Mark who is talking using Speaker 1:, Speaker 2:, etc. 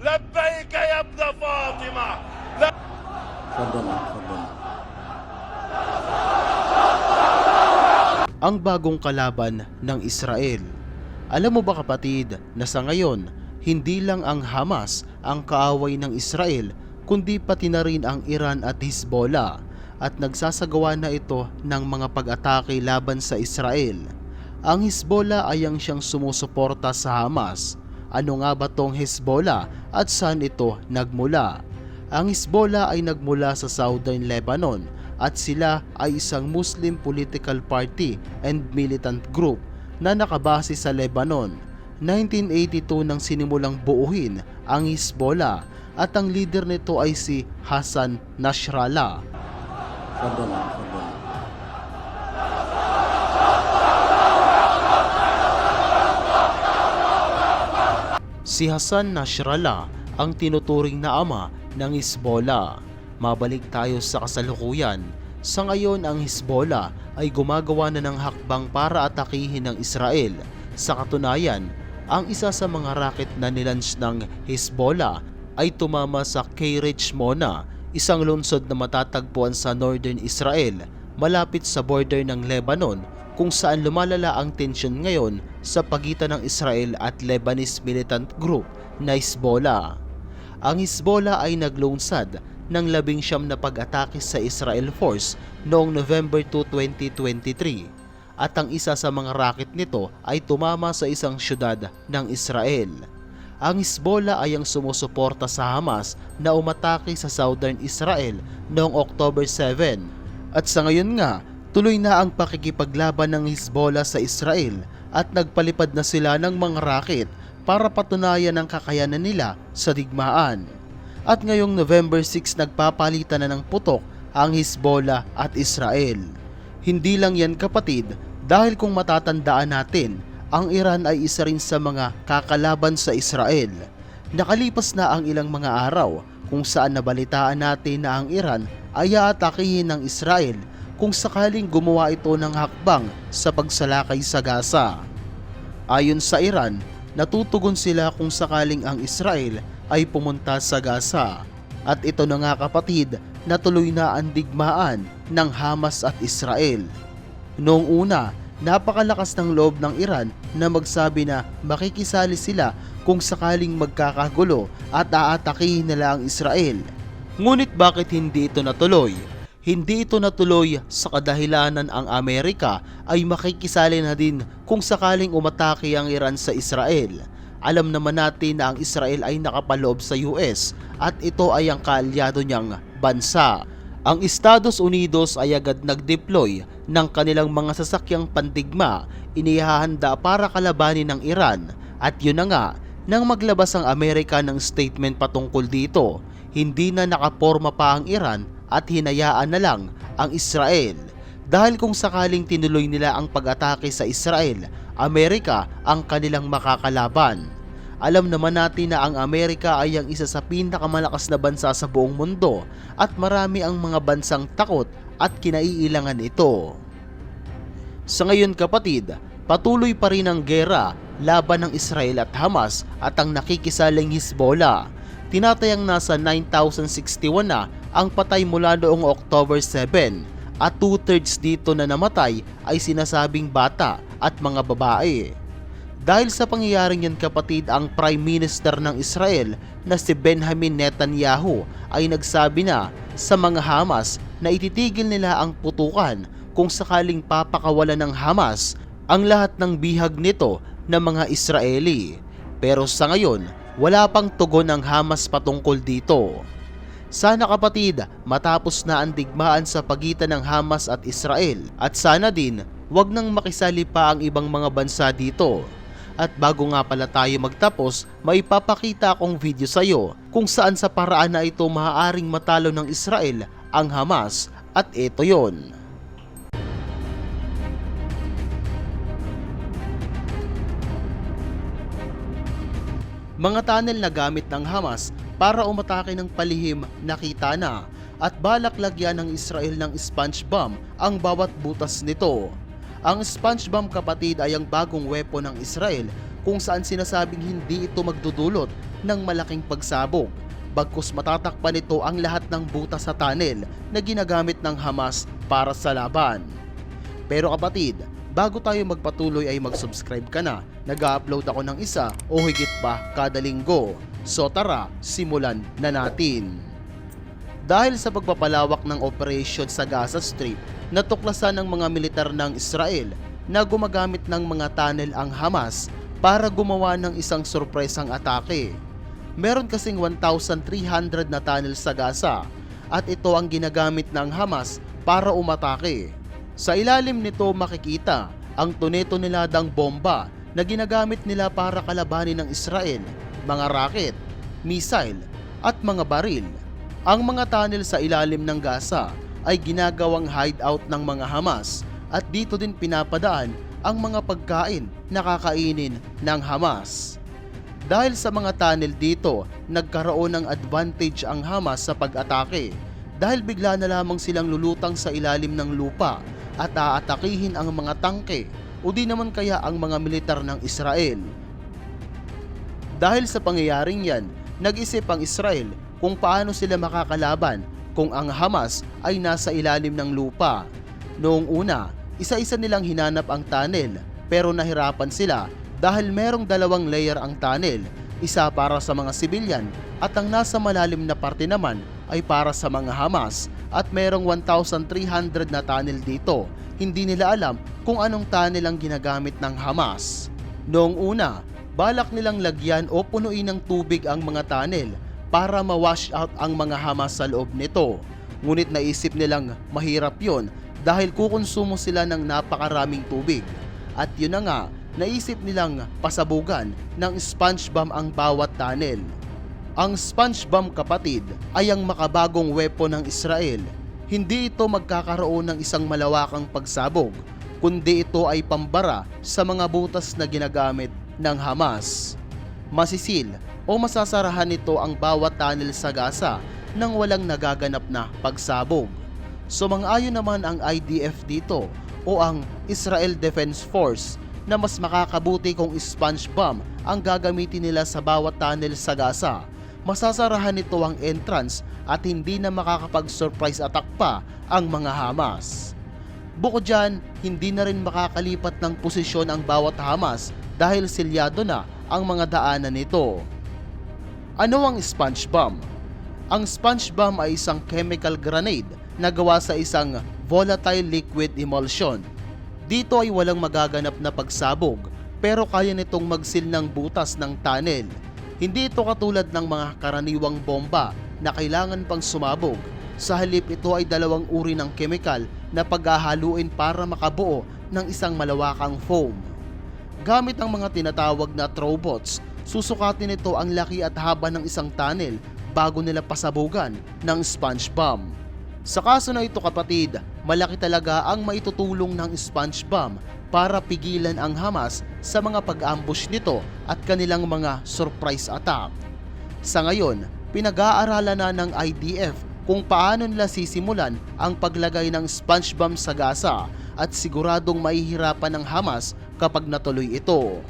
Speaker 1: لبيك يا ابن فاطمة
Speaker 2: تفضل تفضل
Speaker 3: ang bagong kalaban ng Israel. Alam mo ba kapatid na sa ngayon, hindi lang ang Hamas ang kaaway ng Israel, kundi pati na rin ang Iran at Hezbollah at nagsasagawa na ito ng mga pag-atake laban sa Israel. Ang Hezbollah ay ang siyang sumusuporta sa Hamas. ano nga ba tong Hezbollah at saan ito nagmula? Ang Hezbollah ay nagmula sa Southern Lebanon at sila ay isang Muslim political party and militant group na nakabase sa Lebanon. 1982 nang sinimulang buuhin ang Hezbollah at ang leader nito ay si Hassan Nasrallah.
Speaker 2: Pardon, pardon.
Speaker 3: Si Hassan Nasrallah ang tinuturing na ama ng Hezbollah. Mabalik tayo sa kasalukuyan. Sa ngayon ang Hezbollah ay gumagawa na ng hakbang para atakihin ng Israel. Sa katunayan, ang isa sa mga rocket na nilunch ng Hezbollah ay tumama sa Kiryat Mona, isang lungsod na matatagpuan sa northern Israel, malapit sa border ng Lebanon kung saan lumalala ang tensyon ngayon sa pagitan ng Israel at Lebanese militant group na Hezbollah. Ang Hezbollah ay naglunsad ng labing siyam na pag-atake sa Israel Force noong November 2, 2023 at ang isa sa mga rocket nito ay tumama sa isang syudad ng Israel. Ang Hezbollah ay ang sumusuporta sa Hamas na umatake sa southern Israel noong October 7 at sa ngayon nga tuloy na ang pakikipaglaban ng Hezbollah sa Israel at nagpalipad na sila ng mga rocket para patunayan ang kakayanan nila sa digmaan. At ngayong November 6 nagpapalitan na ng putok ang Hezbollah at Israel. Hindi lang yan kapatid dahil kung matatandaan natin, ang Iran ay isa rin sa mga kakalaban sa Israel. Nakalipas na ang ilang mga araw kung saan nabalitaan natin na ang Iran ay aatakihin ng Israel kung sakaling gumawa ito ng hakbang sa pagsalakay sa Gaza. Ayon sa Iran, natutugon sila kung sakaling ang Israel ay pumunta sa Gaza. At ito na nga kapatid, natuloy na ang digmaan ng Hamas at Israel. Noong una, napakalakas ng loob ng Iran na magsabi na makikisali sila kung sakaling magkakagulo at aatakihin nila ang Israel. Ngunit bakit hindi ito natuloy? Hindi ito natuloy sa kadahilanan ang Amerika ay makikisali na din kung sakaling umatake ang Iran sa Israel. Alam naman natin na ang Israel ay nakapaloob sa US at ito ay ang kaalyado niyang bansa. Ang Estados Unidos ay agad nag-deploy ng kanilang mga sasakyang pandigma inihahanda para kalabanin ng Iran at yun na nga nang maglabas ang Amerika ng statement patungkol dito hindi na nakaporma pa ang Iran at hinayaan na lang ang Israel. Dahil kung sakaling tinuloy nila ang pag-atake sa Israel, Amerika ang kanilang makakalaban. Alam naman natin na ang Amerika ay ang isa sa pinakamalakas na bansa sa buong mundo at marami ang mga bansang takot at kinaiilangan ito. Sa ngayon kapatid, patuloy pa rin ang gera laban ng Israel at Hamas at ang nakikisaling Hezbollah. Tinatayang nasa 9,061 na ang patay mula noong October 7 at two-thirds dito na namatay ay sinasabing bata at mga babae. Dahil sa pangyayaring yan kapatid, ang Prime Minister ng Israel na si Benjamin Netanyahu ay nagsabi na sa mga Hamas na ititigil nila ang putukan kung sakaling papakawalan ng Hamas ang lahat ng bihag nito ng mga Israeli. Pero sa ngayon, wala pang tugon ng Hamas patungkol dito. Sana kapatid, matapos na ang digmaan sa pagitan ng Hamas at Israel at sana din wag nang makisali pa ang ibang mga bansa dito. At bago nga pala tayo magtapos, may papakita akong video sa iyo kung saan sa paraan na ito maaaring matalo ng Israel ang Hamas at ito yon. Mga tunnel na gamit ng Hamas para umatake ng palihim nakita na at balak lagyan ng Israel ng sponge bomb ang bawat butas nito. Ang sponge bomb kapatid ay ang bagong weapon ng Israel kung saan sinasabing hindi ito magdudulot ng malaking pagsabog. Bagkus matatakpan ito ang lahat ng butas sa tunnel na ginagamit ng Hamas para sa laban. Pero kapatid, bago tayo magpatuloy ay mag-subscribe ka na. Nag-upload ako ng isa o higit pa kada linggo. So tara, simulan na natin. Dahil sa pagpapalawak ng operasyon sa Gaza Strip, natuklasan ng mga militar ng Israel na gumagamit ng mga tunnel ang Hamas para gumawa ng isang sorpresang atake. Meron kasing 1,300 na tunnel sa Gaza at ito ang ginagamit ng Hamas para umatake. Sa ilalim nito makikita ang tunetoneladang bomba na ginagamit nila para kalabanin ng Israel, mga rocket, missile at mga baril. Ang mga tunnel sa ilalim ng Gaza ay ginagawang hideout ng mga Hamas at dito din pinapadaan ang mga pagkain na kakainin ng Hamas. Dahil sa mga tunnel dito, nagkaroon ng advantage ang Hamas sa pag-atake dahil bigla na lamang silang lulutang sa ilalim ng lupa at aatakihin ang mga tangke o di naman kaya ang mga militar ng Israel. Dahil sa pangyayaring yan, nag-isip ang Israel kung paano sila makakalaban kung ang Hamas ay nasa ilalim ng lupa. Noong una, isa-isa nilang hinanap ang tunnel pero nahirapan sila dahil merong dalawang layer ang tunnel, isa para sa mga sibilyan at ang nasa malalim na parte naman ay para sa mga Hamas at merong 1,300 na tunnel dito. Hindi nila alam kung anong tunnel ang ginagamit ng Hamas. Noong una, balak nilang lagyan o punuin ng tubig ang mga tunnel para ma-wash out ang mga Hamas sa loob nito. Ngunit naisip nilang mahirap yon dahil kukonsumo sila ng napakaraming tubig. At yun na nga, naisip nilang pasabugan ng sponge bomb ang bawat tunnel. Ang sponge bomb kapatid ay ang makabagong weapon ng Israel. Hindi ito magkakaroon ng isang malawakang pagsabog, kundi ito ay pambara sa mga butas na ginagamit ng Hamas. Masisil o masasarahan nito ang bawat tunnel sa Gaza nang walang nagaganap na pagsabog. Sumang-ayon naman ang IDF dito o ang Israel Defense Force na mas makakabuti kung sponge bomb ang gagamitin nila sa bawat tunnel sa Gaza. Masasarahan nito ang entrance at hindi na makakapag-surprise attack pa ang mga Hamas. Bukod dyan, hindi na rin makakalipat ng posisyon ang bawat Hamas dahil silyado na ang mga daanan nito. Ano ang sponge bomb? Ang sponge bomb ay isang chemical grenade na gawa sa isang volatile liquid emulsion. Dito ay walang magaganap na pagsabog pero kaya nitong magsil ng butas ng tunnel. Hindi ito katulad ng mga karaniwang bomba na kailangan pang sumabog. Sa halip ito ay dalawang uri ng chemical na paghahaluin para makabuo ng isang malawakang foam. Gamit ang mga tinatawag na throwbots, susukatin nito ang laki at haba ng isang tunnel bago nila pasabugan ng sponge bomb. Sa kaso na ito kapatid, malaki talaga ang maitutulong ng sponge bomb para pigilan ang Hamas sa mga pag-ambush nito at kanilang mga surprise attack. Sa ngayon, pinag-aaralan na ng IDF kung paano nila sisimulan ang paglagay ng sponge bomb sa Gaza at siguradong mahihirapan ng Hamas kapag natuloy ito.